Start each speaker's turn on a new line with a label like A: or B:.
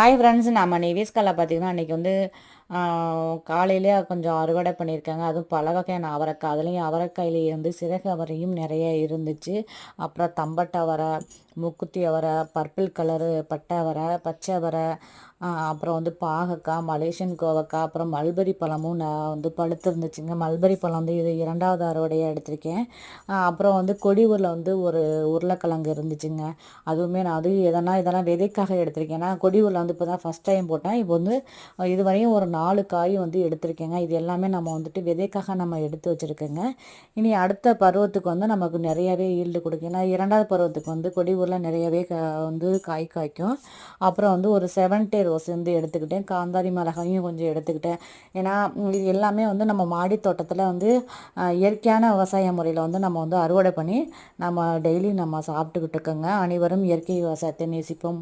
A: Hi friends நம்ம நிவேஸ்காலில் பார்த்தீங்கன்னா அன்றைக்கி வந்து காலையிலே கொஞ்சம் அறுவடை பண்ணியிருக்காங்க. அதுவும் பல வகையான அவரைக்காய். அதுலேயும் அவரைக்காயிலேருந்து சிறகு அவரையும் நிறைய இருந்துச்சு. அப்புறம் தம்பட்டை அவரை முக்குத்தி அவரை பர்பிள் கலரு பட்டை அவரை பச்சை அவரை அப்புறம் வந்து பாகக்காய் மலேசியன் கோவக்காய் அப்புறம் மல்பரி பழமும் நான் வந்து பழுத்து இருந்துச்சுங்க மல்பரி பழம் வந்து இது இரண்டாவது அறுவடையாக எடுத்திருக்கேன். அப்புறம் வந்து கொடி ஊரில் வந்து ஒரு உருளைக்கிழங்கு இருந்துச்சுங்க. அதுவுமே நான் அது எதனா இதெல்லாம் விதைக்காக எடுத்திருக்கேன். நான் கொடி ஊரில் வந்து இப்போ தான் ஃபஸ்ட் டைம் போட்டேன். இப்போ வந்து இதுவரையும் ஒரு நாலு காய் வந்து எடுத்திருக்கேங்க. இது எல்லாமே நம்ம வந்துட்டு விதைக்காக நம்ம எடுத்து வச்சுருக்கோங்க. இனி அடுத்த பருவத்துக்கு வந்து நமக்கு நிறையவே ஈல்டு கொடுக்கும். ஏன்னா இரண்டாவது பருவத்துக்கு வந்து கொடி ஊரில் நிறையவே வந்து காய் காய்க்கும். அப்புறம் வந்து ஒரு செவன்டே ரோஸ் சேர்ந்து எடுத்துக்கிட்டேன். காந்தாரி மிளகாயும் கொஞ்சம் எடுத்துக்கிட்டேன். ஏன்னா இது எல்லாமே வந்து நம்ம மாடி தோட்டத்தில் வந்து இயற்கையான விவசாய முறையில் வந்து நம்ம வந்து அறுவடை பண்ணி நம்ம டெய்லி நம்ம சாப்பிட்டுக்கிட்டு இருக்கோங்க. அனைவரும் இயற்கை விவசாயத்தை நேசிப்போம்.